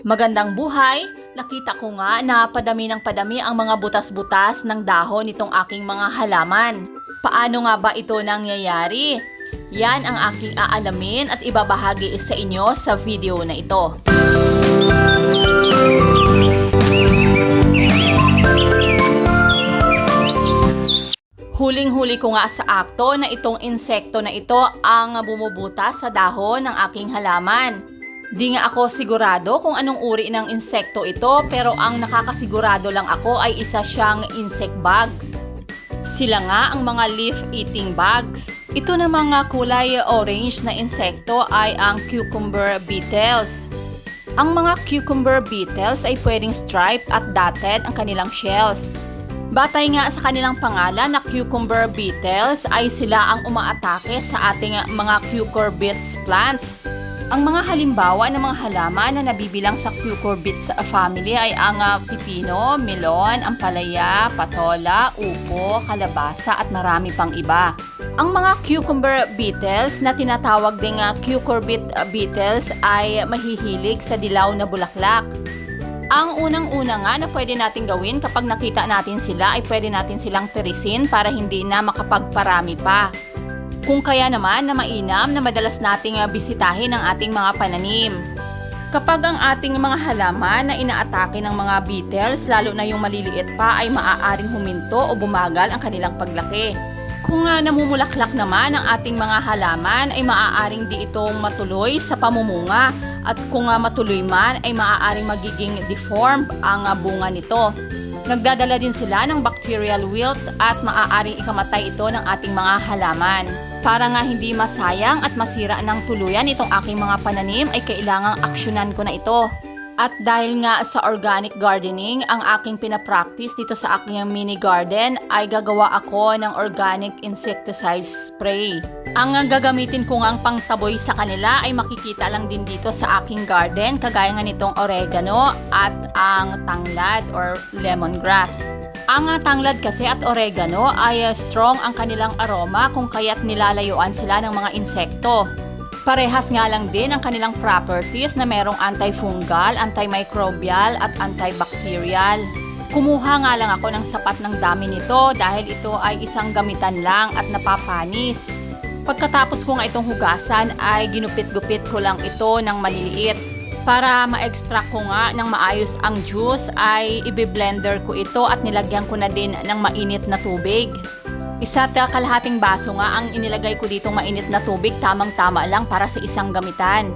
Magandang buhay! Nakita ko nga na padami ng padami ang mga butas-butas ng dahon nitong aking mga halaman. Paano nga ba ito nangyayari? Yan ang aking aalamin at ibabahagi sa inyo sa video na ito. Huling-huli ko nga sa akto na itong insekto na ito ang bumubutas sa dahon ng aking halaman. Di nga ako sigurado kung anong uri ng insekto ito pero ang nakakasigurado lang ako ay isa siyang insect bugs. Sila nga ang mga leaf-eating bugs. Ito na mga kulay orange na insekto ay ang cucumber beetles. Ang mga cucumber beetles ay pwedeng striped at dotted ang kanilang shells. Batay nga sa kanilang pangalan na cucumber beetles ay sila ang umaatake sa ating mga cucurbits plants. Ang mga halimbawa ng mga halaman na nabibilang sa cucurbits family ay ang ah, pipino, melon, ampalaya, patola, upo, kalabasa at marami pang iba. Ang mga cucumber beetles na tinatawag ding ah, cucurbit beetles ay mahihilig sa dilaw na bulaklak. Ang unang-una nga na pwede natin gawin kapag nakita natin sila ay pwede natin silang tirisin para hindi na makapagparami pa. Kung kaya naman na mainam na madalas nating ah, bisitahin ang ating mga pananim. Kapag ang ating mga halaman na inaatake ng mga beetles, lalo na yung maliliit pa, ay maaaring huminto o bumagal ang kanilang paglaki. Kung nga namumulaklak naman ang ating mga halaman ay maaaring di itong matuloy sa pamumunga at kung nga matuloy man ay maaaring magiging deformed ang bunga nito. Nagdadala din sila ng bacterial wilt at maaaring ikamatay ito ng ating mga halaman. Para nga hindi masayang at masira ng tuluyan itong aking mga pananim ay kailangang aksyonan ko na ito. At dahil nga sa organic gardening, ang aking pinapractice dito sa aking mini garden ay gagawa ako ng organic insecticide spray. Ang gagamitin ko ngang pangtaboy sa kanila ay makikita lang din dito sa aking garden, kagaya nga nitong oregano at ang tanglad or lemongrass. Ang tanglad kasi at oregano ay strong ang kanilang aroma kung kaya't nilalayuan sila ng mga insekto. Parehas nga lang din ang kanilang properties na merong antifungal, antimicrobial at antibacterial. Kumuha nga lang ako ng sapat ng dami nito dahil ito ay isang gamitan lang at napapanis. Pagkatapos ko nga itong hugasan ay ginupit-gupit ko lang ito ng maliliit. Para ma-extract ko nga ng maayos ang juice ay ibe-blender ko ito at nilagyan ko na din ng mainit na tubig. Isa't kalahating baso nga ang inilagay ko ditong mainit na tubig, tamang-tama lang para sa isang gamitan.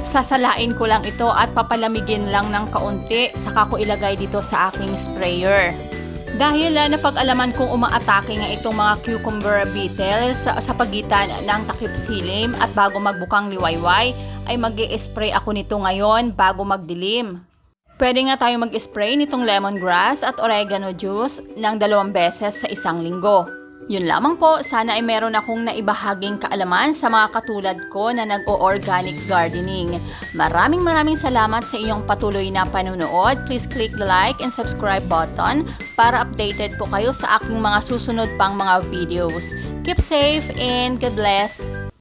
Sasalain ko lang ito at papalamigin lang ng kaunti, saka ko ilagay dito sa aking sprayer. Dahil uh, napag-alaman kong umaatake nga itong mga cucumber beetles sa, sa pagitan ng takip silim at bago magbukang liwayway, ay mag spray ako nito ngayon bago magdilim. Pwede nga tayo mag-spray nitong lemongrass at oregano juice ng dalawang beses sa isang linggo. Yun lamang po, sana ay meron akong naibahaging kaalaman sa mga katulad ko na nag-o-organic gardening. Maraming maraming salamat sa iyong patuloy na panunood. Please click the like and subscribe button para updated po kayo sa aking mga susunod pang mga videos. Keep safe and God bless!